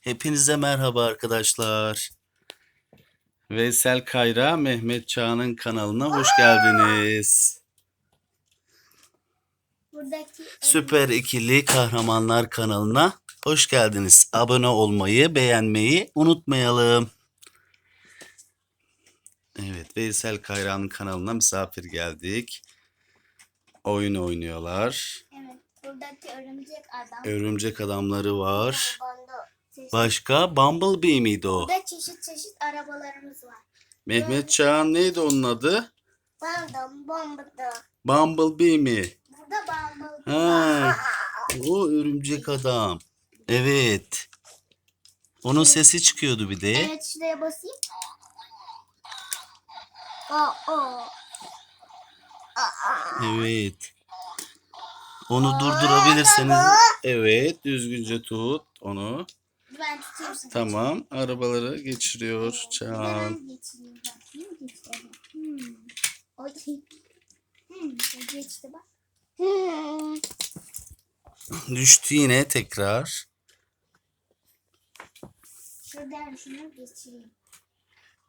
Hepinize merhaba arkadaşlar. Veysel Kayra, Mehmet Çağ'ın kanalına hoş geldiniz. Buradaki Süper İkili Kahramanlar kanalına hoş geldiniz. Abone olmayı, beğenmeyi unutmayalım. Evet, Veysel Kayra'nın kanalına misafir geldik. Oyun oynuyorlar. evet buradaki örümcek adam. Örümcek adamları var. Çeşit- Başka Bumblebee miydi o? Burada çeşit çeşit arabalarımız var. Mehmet Çağan neydi onun adı? Bandım, bombada. Bumblebee mi? Burada bumblebee. Ha, o örümcek adam. Evet. Onun sesi çıkıyordu bir de. Evet şuraya basayım. O o. Evet. Onu durdurabilirseniz. Evet, düzgünce tut onu. Ben tutayım seni. Tamam, arabaları geçiriyor Çağan. ben geçireyim bakayım. Geçelim. Hmm. Hmm. Geçti bak. Hmm. Düştü yine tekrar. Şuradan şunu geçireyim.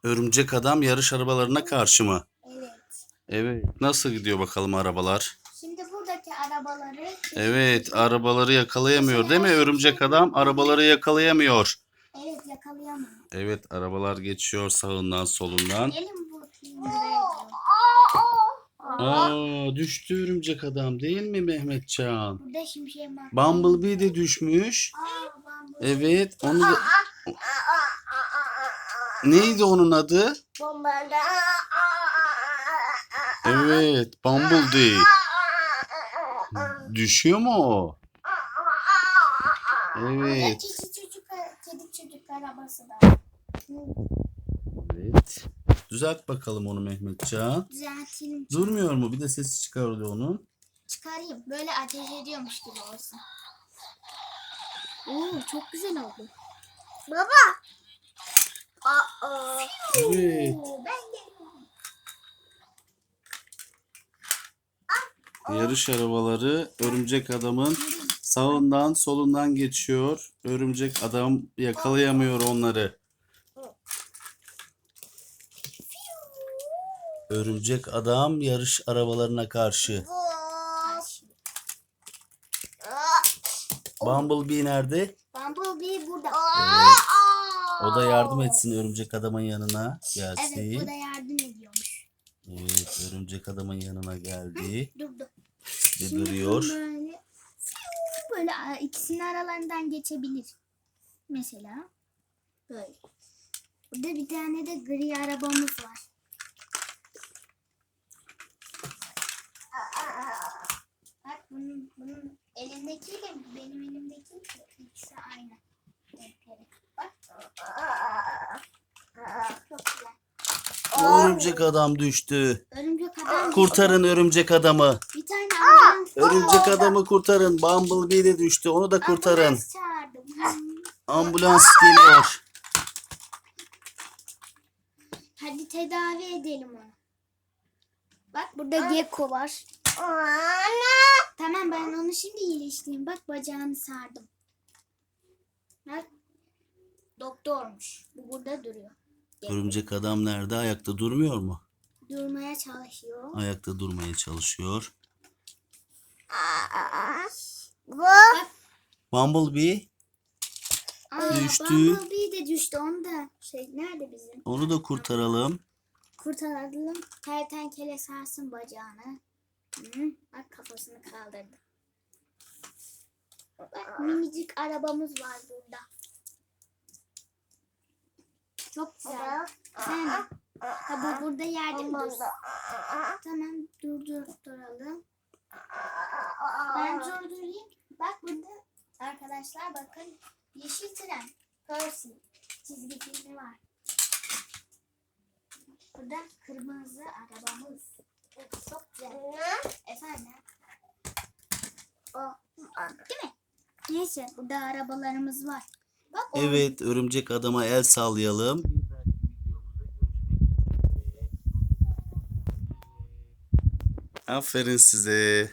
Örümcek adam yarış arabalarına karşı mı? Evet. Evet. Nasıl gidiyor bakalım arabalar? Arabaları Evet, arabaları yakalayamıyor değil mi? Örümcek adam arabaları yakalayamıyor. evet yakalayamam. Evet, arabalar geçiyor sağından solundan. Gelin bu. Aa, düştü örümcek adam değil mi Mehmet Çağan? Burada. Bumblebee de düşmüş. Aa, Bumblebee. Evet, onu da... Neydi onun adı? Evet, Bumblebee. Düşüyor mu o? Evet. Çocuk kedi çocuk arabası da. Evet. Düzelt bakalım onu Mehmet Çağan. Düzeltelim. Durmuyor mu? Bir de sesi çıkarıyor onun. Çıkarayım. Böyle ateş ediyormuş gibi olsun. Oo çok güzel oldu. Baba. Aa. Evet. Ben geliyorum. Yarış arabaları örümcek adamın sağından solundan geçiyor. Örümcek adam yakalayamıyor onları. Örümcek adam yarış arabalarına karşı. Bumblebee nerede? Bumblebee burada. Evet. O da yardım etsin örümcek adamın yanına Evet bu gelsin. da yardım ediyormuş. Evet örümcek adamın yanına geldi Durdu. Ve duruyor. Böyle, böyle ikisinin aralarından geçebilir. Mesela böyle. Burada bir tane de gri arabamız var. Bak bunun, bunun elindekiyle benim elimdeki ikisi aynı. Bak. Çok güzel. Örümcek adam düştü. Örümcek adam. Kurtarın örümcek adamı. Örümcek adamı kurtarın. Bumblebee de düştü. Onu da kurtarın. Ambulans çağırdım. Ambulans geliyor. Hadi tedavi edelim onu. Bak burada gecko var. Tamam ben onu şimdi iyileştireyim. Bak bacağını sardım. Bak. Doktormuş. Bu burada duruyor. Örümcek adam nerede? Ayakta durmuyor mu? Durmaya çalışıyor. Ayakta durmaya çalışıyor. Bak. Bumblebee Aa, Düştü. Bumblebee de düştü. Onu da şey nerede bizim? onu da kurtaralım. Kurtaralım. Kertenkele sarsın bacağını. Hı, bak kafasını kaldırdı. Bak minicik arabamız var burada. Çok güzel. Sen ha bu burada yerde mi dursun? Tamam durduralım. Ben durdurayım. Bak burada arkadaşlar bakın yeşil tren. Percy çizgi filmi var. Burada kırmızı arabamız. Çok güzel. Efendim? O. Değil mi? Neyse burada arabalarımız var. Bak o. Evet örümcek adama el sallayalım. Aferin size.